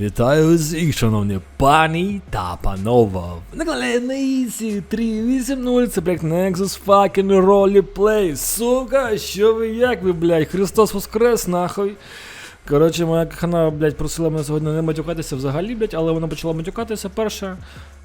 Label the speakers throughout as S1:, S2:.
S1: Вітаю усіх, шановні пані та панове. На каналі Наїсі 380 це проект Nexus fucking Roleplay. Сука, що ви як ви, блядь, Христос Воскрес, нахуй. Коротше, моя кохана, блядь, просила мене сьогодні не матюкатися взагалі, блядь, але вона почала матюкатися перша.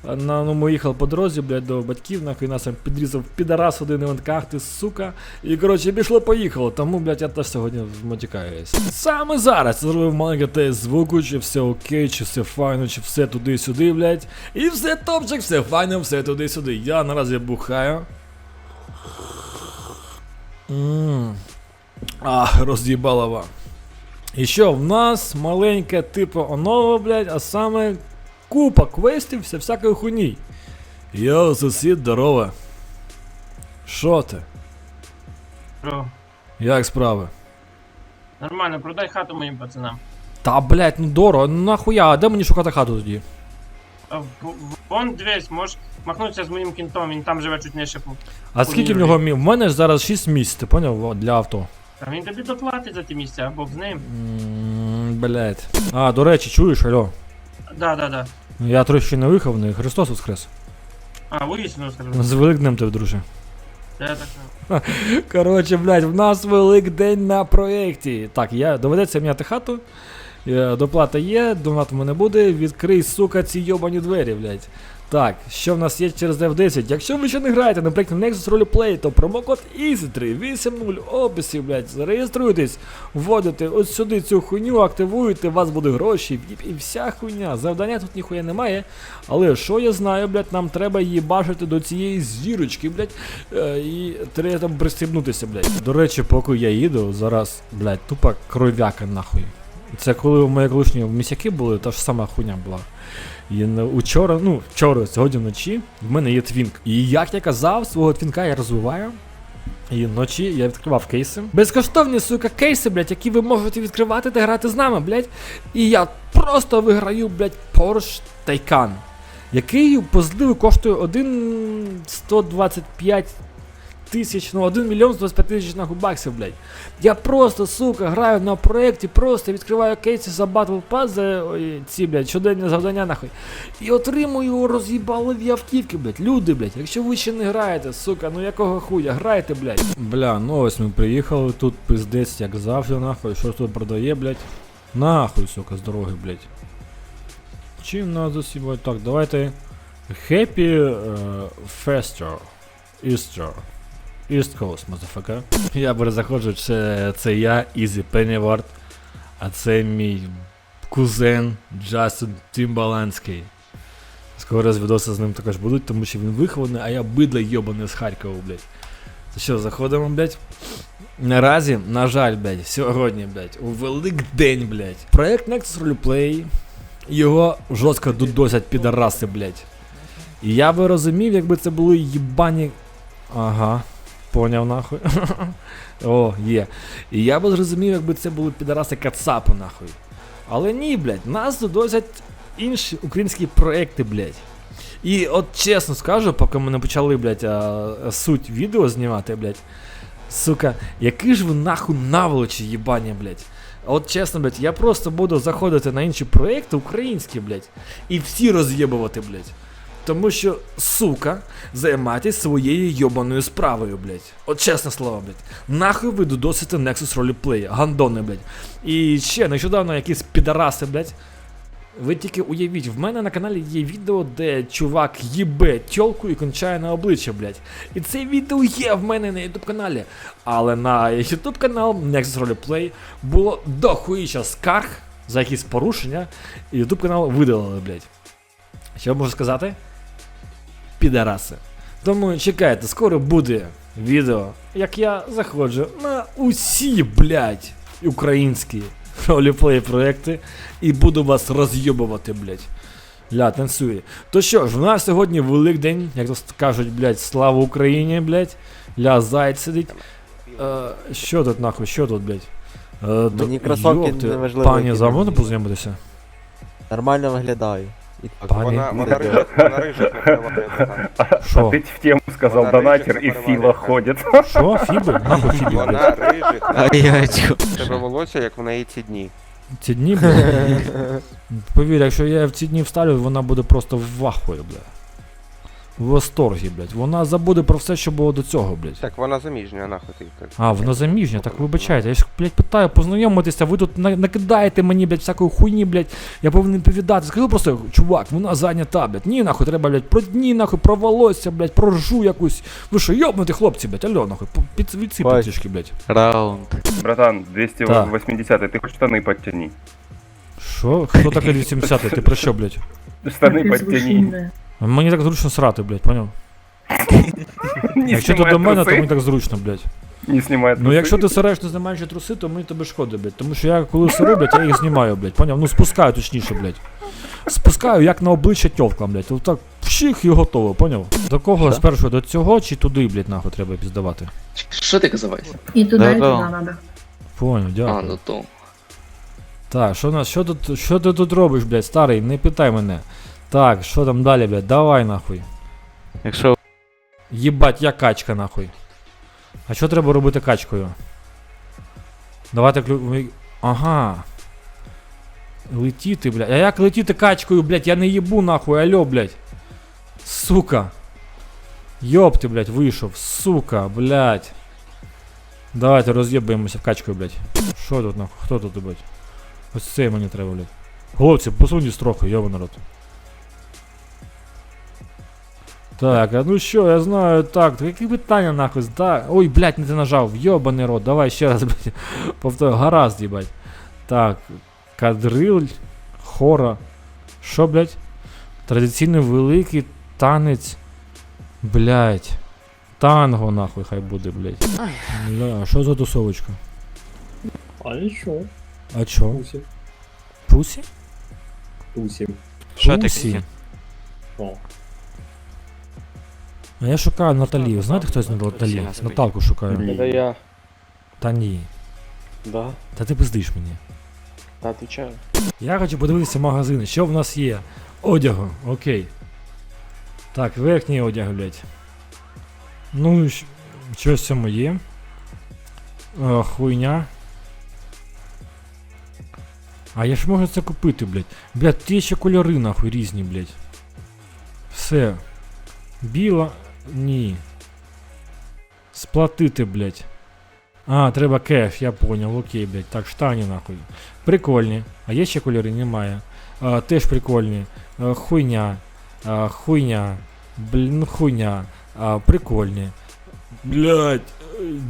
S1: На, ну, ми їхали по дорозі, блядь, до батьків, нахуй нас там підрізав підарас один ах ти, сука. І коротше, пішло поїхало, тому, блядь, я теж сьогодні матюкаюсь. Саме зараз я зробив маленький тест звуку, чи все окей, чи все файно, чи все туди-сюди, блядь. І все топчик, все файно, все туди-сюди. Я наразі бухаю. Ммм. А, роз'їбалова. І що, в нас маленьке типу оново, блядь, а саме купа квестів, вся всякої хуйні. Йоу, сусід, здорово. Що ти?
S2: Що?
S1: Як справи?
S2: Нормально, продай хату моїм пацанам.
S1: Та блядь, ну дорого, ну нахуя, а де мені шукати хату тоді?
S2: А, в- в- Вон дивись, можеш махнутися з моїм кінтом, він там живе чуть нижче. по-
S1: А скільки в нього мі? В мене ж зараз 6 місць, ти поняв, Во, для авто.
S2: А він тобі доплатить за ті місця, Бог з ним.
S1: Ммм, блядь. А, до речі, чуєш, алло.
S2: Да, да, да.
S1: Я трохи не виховний, Христос воскрес.
S2: А, вияснив, скажу.
S1: З Великднем тебе, друже.
S2: Я так.
S1: Коротше, блядь, в нас Великдень на проєкті. Так, я доведеться міняти хату. Е, Доплата є, донат в мене буде. Відкрий, сука, ці йобані двері, блядь. Так, що в нас є через F10? Якщо ви ще не граєте на проєкті Nexus Roleplay, то промокод EASY380 в описі, блядь, зареєструйтесь, вводите ось сюди цю хуйню, активуєте, у вас будуть гроші і, вся хуйня. Завдання тут ніхуя немає. Але що я знаю, блядь, нам треба її бачити до цієї зірочки, блядь, е, і треба там пристібнутися, блядь. До речі, поки я їду, зараз, блядь, тупа кров'яка нахуй. Це коли у моєї колишні місяки були, та ж сама хуйня була. І учора, ну, вчора, сьогодні вночі, в мене є твінк. І як я казав, свого твінка я розвиваю. І вночі я відкривав кейси. Безкоштовні, сука, кейси, блядь, які ви можете відкривати та грати з нами, блядь. І я просто виграю, блядь, Porsche Taycan. Який по коштує 1,125 тисяч, ну 1 мільйон 125 тисяч нахуй баксів, блядь. Я просто, сука, граю на проєкті, просто відкриваю кейси за Battle Pass, за ці, блядь, щоденні завдання, нахуй. І отримую роз'їбалові автівки, блядь. Люди, блядь, якщо ви ще не граєте, сука, ну якого хуя, грайте, блядь. Бля, ну ось ми приїхали, тут пиздець, як завжди, нахуй, що тут продає, блядь. Нахуй, сука, з дороги, блядь. Чим нас засібають? Так, давайте. Happy uh, Fester. Easter. East Coast, motherfucker. Я перезаходжу, це, це я, Ізі Пеннівард, а це мій кузен Джастін Тімбаланський. Скоро з відоси з ним також будуть, тому що він вихований, а я бидло йобаний з Харкова, блядь. Це що, заходимо, блядь? Наразі, на жаль, блядь, сьогодні, блядь, у Великдень, блядь. Проект Nexus Roleplay, його жорстко дудосять підараси, блядь. І я би розумів, якби це були їбані. Ага, поняв нахуй. О, є. І я би зрозумів, якби це були підараси Кацапу, нахуй. Але ні, блядь, нас додосять інші українські проекти, блядь. І от чесно скажу, поки ми не почали, блядь, а, суть відео знімати, блядь. Сука, який ж ви нахуй наволочі, їбані, блядь. От чесно, блядь, я просто буду заходити на інші проекти українські, блядь, і всі роз'єбувати, блядь. Тому що, сука, займайтесь своєю йобаною справою, блядь. От чесне слово, блядь. Нахуй ви додосите Nexus Roleplay, гандони, блядь. І ще нещодавно якісь підараси, блядь. Ви тільки уявіть, в мене на каналі є відео, де чувак їбе тьолку і кончає на обличчя, блядь. І це відео є в мене на YouTube каналі. Але на YouTube канал Nexus Roleplay було дохуїча скарг за якісь порушення, і YouTube канал видалили, блядь. Що я можу сказати? Підараси. Тому чекайте, скоро буде відео, як я заходжу на усі, блядь, українські роліплей проекти і буду вас роз'єбувати, блядь. Ля, танцює. То що ж, у нас сьогодні Великдень, як то кажуть, блядь, слава Україні, блядь. Ля, зайць сидить. Е, що тут нахуй, що тут, блядь? Е,
S3: Мені
S1: то-
S3: кросовки
S1: йопти,
S3: неважливо,
S1: Пані,
S3: які на
S1: можна
S3: мені.
S1: познайомитися?
S3: Нормально виглядаю. І так.
S1: Пані.
S4: Вона, вона рижа, вона рижа.
S1: Що?
S5: Ты в тему сказал,
S4: Вона
S5: донатер
S4: рыжих
S5: и
S4: оборвали.
S5: Фила ходит.
S1: Що? Фіби? Нахуй фіби, блядь.
S4: Вона
S3: рижих. Ячко.
S4: Тебе волосся, як в неї ці дні.
S1: Ці дні, блядь. Повір, якщо я в ці дні вставлю, вона буде просто в вахуї, блядь В восторгі, блядь. Вона забуде про все, що було до цього, блядь.
S4: Так, вона заміжня, нахуй ти. так.
S1: А, вона заміжня, так вибачайте. Я ж, блядь, питаю, познайомитися, ви тут на- накидаєте мені, блядь, всякої хуйні, блядь. Я повинен повідати. Скажи просто, чувак, вона зайнята, блядь. Ні, нахуй, треба, блядь, про дні, нахуй, про волосся, блядь, про ржу якусь. Ви що, йобнути хлопці, блядь, алло, нахуй, по- під відсипати
S3: Бач.
S1: трішки, блядь.
S5: Раунд.
S6: Братан, 280 ты хоть штаны подтяни.
S1: Що? Хто таке 270 Ти про що, блядь?
S6: Штаны подтяни.
S1: Мені так зручно срати, блядь, поняв? Якщо ти до мене, то мені так зручно, блядь.
S6: Не снимай
S1: Ну якщо ти сираєш, не знімаючи труси, то мені тобі шкода, блядь. Тому що я коли сиру, блядь, я їх знімаю, блядь. Поняв? Ну спускаю точніше, блядь. Спускаю як на обличчя тьовкам, блядь. Отак пших і готово, поняв? До кого
S3: Що?
S1: спершу до цього чи туди, блядь, нахуй треба піздавати?
S5: Що ти казав? Вася?
S7: І туди, і туди
S5: Да-да.
S7: надо.
S1: Поняв,
S5: А,
S1: дякую.
S5: ну то.
S1: Так, що, нас, що, тут, що ти тут робиш, блядь, старий? Не питай мене. Так, що там далі, блядь? Давай нахуй.
S5: Якщо
S1: Єбать, я качка нахуй. А що треба робити качкою? Давайте клю. Ага. Летіти, блядь. А як летіти качкою, блядь? Я не їбу нахуй, алло, блядь. Сука. Йоп ти, блядь, вийшов. Сука, блядь. Давайте роз'єбаємося в качкою, блядь. Що тут нахуй? Хто тут, блядь? Ось це мені треба, блядь. Хлопці, посуньтесь трохи, йоба народ. Так, а ну що, я знаю, так, які питання нахуй, так. Ой, блядь, не ти нажав, йобаний рот, давай ще раз, блядь, повторю, гаразд, їбать. Так, кадриль, хора, що, блядь? Традиційний великий танець, блядь, танго, нахуй, хай буде, блядь. Бля, що за тусовочка?
S8: А нічого,
S1: А чо?
S8: тусим,
S1: Пусі?
S8: тусим.
S5: що таке?
S8: О,
S1: А я шукаю Наталію. Знаєте, хтось Наталі? Наталку шукаю.
S9: Это я.
S1: Та ні.
S9: Да.
S1: Та ти пиздиш мені.
S9: Да, отвечаю.
S1: Я хочу подивитися магазини, що в нас є. Одягу, окей. Так, верхній одяг, блядь. Ну, щось в цьому є. Е, хуйня. А я ж можу це купити, блядь. Блядь, ті ще кольори, нахуй, різні, блядь. Все. Біла. Ні. Сплатити, блядь. А, треба кеш, я понял, окей, блядь. Так, штані нахуй. Прикольні. А є ще кольори? Немає. А, теж прикольні. А, хуйня. А, хуйня. Блін, хуйня. А, прикольні. Блять.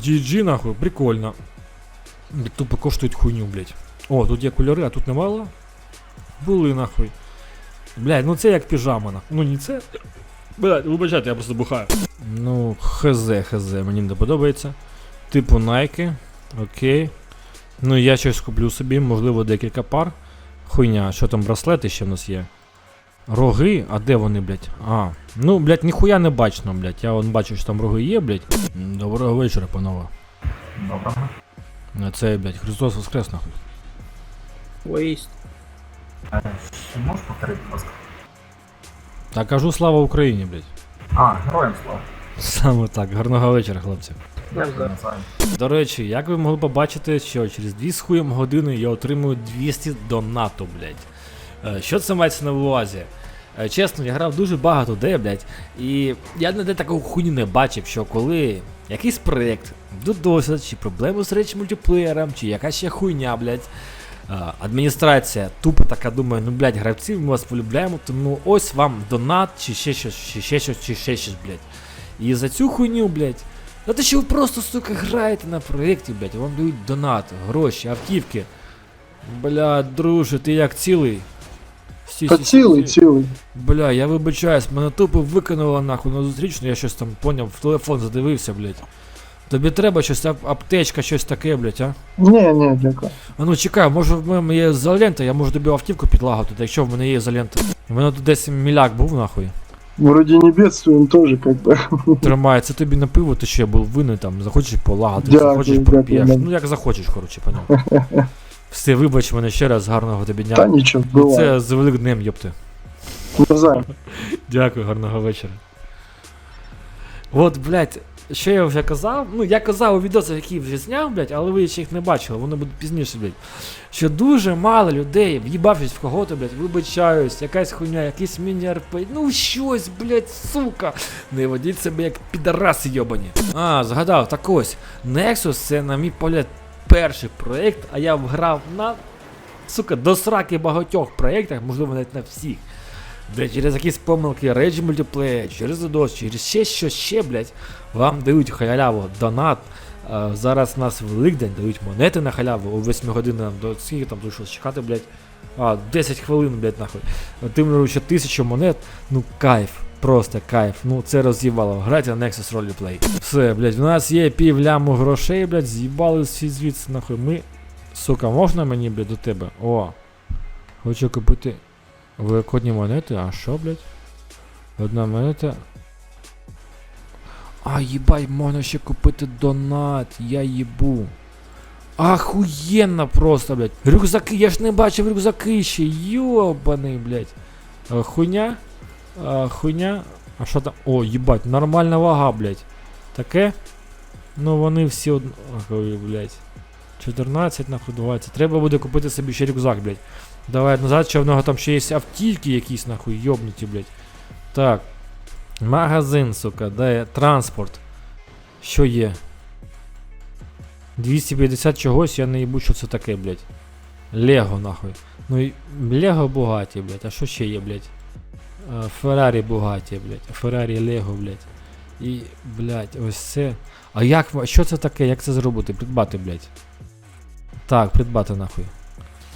S1: GG нахуй, прикольно. Тупо коштують хуйню, блять. О, тут є кольори, а тут немало. Були нахуй. Блять, ну це як піжама нахуй. Ну не це. Блять, вибачайте, я просто бухаю. Ну, хз, хз, мені не подобається. Типу Nike. Окей. Ну, я щось куплю собі, можливо, декілька пар. Хуйня, що там браслети ще в нас є? Роги, а де вони, блядь? А, ну, блядь, ніхуя не бачно, блядь. Я вон бачу, що там роги є, блядь. Доброго вечора, панове. Доброго. На це, блядь, Христос Воскрес, нахуй.
S8: виїзд.
S1: Та кажу слава Україні, блядь.
S10: А, героям слава.
S1: Саме так, гарного вечора, хлопці.
S10: Дякую.
S1: До речі, як ви могли побачити, що через 2 з хуєм години я отримую 200 донату, блядь. Е, Що це мається на увазі? Е, Чесно, я грав дуже багато де, блядь, і я ніде такого хуйню не бачив, що коли якийсь проєкт, досвід, чи проблеми з речі мультиплеєром, чи якась ще хуйня, блядь. Е, Адміністрація тупо така думає, ну блядь, гравці, ми вас полюбляємо, тому ось вам донат, чи ще щось, чи ще щось, чи ще щось, блядь. І за цю хуйню, блядь, за те, що ви просто, сука, граєте на проєкті, блядь, вам дають донат, гроші, автівки. Бля, друже, ти як цілий? Стій,
S11: Та
S1: стій,
S11: цілий,
S1: стій.
S11: цілий.
S1: Бля, я вибачаюсь, мене тупо викинуло нахуй на зустрічну, я щось там поняв, в телефон задивився, блядь. Тобі треба щось, аптечка, щось таке, блядь, а?
S11: Ні, ні, дякую.
S1: А ну чекай, може в мене є ізолента, я можу тобі автівку підлагати, якщо в мене є ізолента. У мене тут десь міляк був нахуй.
S11: Вроде не бедствуем тоже, как бы.
S1: Тримає, це тобі на пиво, ти ще був винний там, захочеш полагати,
S11: Дякую,
S1: захочеш проп'єш. Ну як захочеш, коротше, поняв. Все, вибач мене ще раз, гарного тобі
S11: Та
S1: дня.
S11: нічого,
S1: І
S11: бывает.
S1: Це з великим йопти. Дякую, гарного вечора. От, блядь, що я вже казав? Ну, я казав у відосах, які вже зняв, блядь, але ви ще їх не бачили, вони будуть пізніше, блядь. Що дуже мало людей, в'їбавшись в кого-то, блядь, вибачаюсь, якась хуйня, якийсь міні-РП, ну щось, блядь, сука. Не водіть себе як підараси йобані. А, згадав, так ось, Nexus це, на мій погляд, перший проєкт, а я грав на, сука, до сраки багатьох проєктах, можливо, навіть на всіх. Де через якісь помилки Rage Multiplayer, через DDoS, через ще що ще, блядь, вам дають халяву донат. А, зараз у нас Великдень дають монети на халяву у 8 годинам до скільки там тут чекати, блядь. А, 10 хвилин, блядь, нахуй. Тим ще тисячу монет, ну кайф. Просто кайф. Ну це роз'їбало. Грайте на Nexus Roleplay. Все, блядь, у нас є пів ляму грошей, блядь, з'їбали всі звідси, нахуй. Ми. Сука, можна мені, блядь, до тебе? О. Хочу купити великодні монети, а що, блядь? Одна монета. А, їбай, можна ще купити донат, я їбу. Ахуєнно просто, блядь. Рюкзаки, я ж не бачив рюкзаки ще, йобаний, блядь. А, хуйня? А, хуйня? А що там? О, їбать, нормальна вага, блядь. Таке? Ну вони всі однакові, блядь. 14 нахуй 20. Треба буде купити собі ще рюкзак, блядь. Давай назад, що в нього там ще є автівки якісь, нахуй, йобнуті, блядь. Так. Магазин, сука, де транспорт. Що є? 250 чогось, я не їбу, що це таке, блядь. Лего, нахуй. Ну і Лего Бугаті, блядь. А що ще є, блядь? Е, Феррарі Бугаті, блядь. Феррарі Лего, блядь. І, блядь, ось це. А як, що це таке? Як це зробити? Придбати, блядь. Так, придбати нахуй.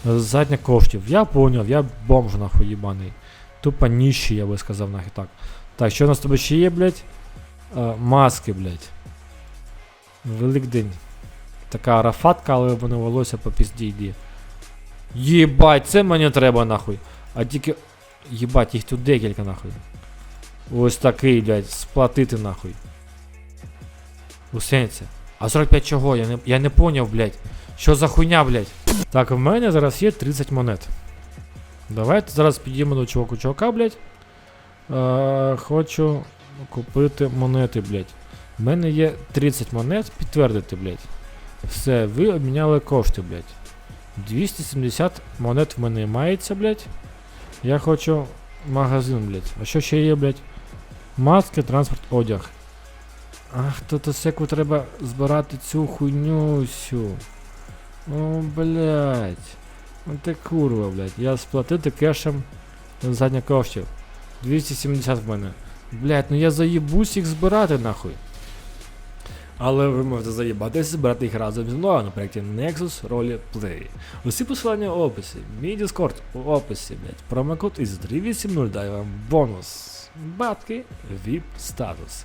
S1: Задня коштів. Я поняв, я бомж нахуй їбаний. Тупо ніщий, я би сказав нахуй так. Так, що у нас тобі ще є, блядь? Е, маски, блядь. Великдень. Така арафатка, але воно волосся по пізді йде. Єбать, це мені треба нахуй. А тільки. Єбать, їх тут декілька нахуй. Ось такий, блядь, сплатити нахуй. У сенсі. А 45 чого? Я не, я не поняв, блядь. Що за хуйня, блядь? Так, в мене зараз є 30 монет. Давайте зараз підіймо до чуваку чувака, блядь. Е, хочу купити монети, блядь. У мене є 30 монет, підтвердити, блядь. Все, ви обміняли кошти, блядь. 270 монет в мене мається, блядь. Я хочу магазин, блядь. А що ще є, блядь? Маски, транспорт, одяг. Ах, то то секу треба збирати цю хуйню всю. О, блядь. Ну ти курва, блядь. Я сплатити кешем задня коштів. 270 в мене. Блядь, ну я заїбусь їх збирати нахуй. Але ви можете заїбатися збирати їх разом зі мною на проєкті Nexus Roleplay. Усі посилання в описі. Мій Discord у описі, блядь. Промокод із 380 дає вам бонус. Бабки, VIP статус.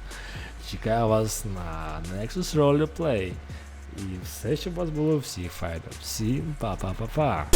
S1: Чекаю вас на Nexus Roleplay. І все, щоб у вас було всіх файдів. Всім па-па-па-па.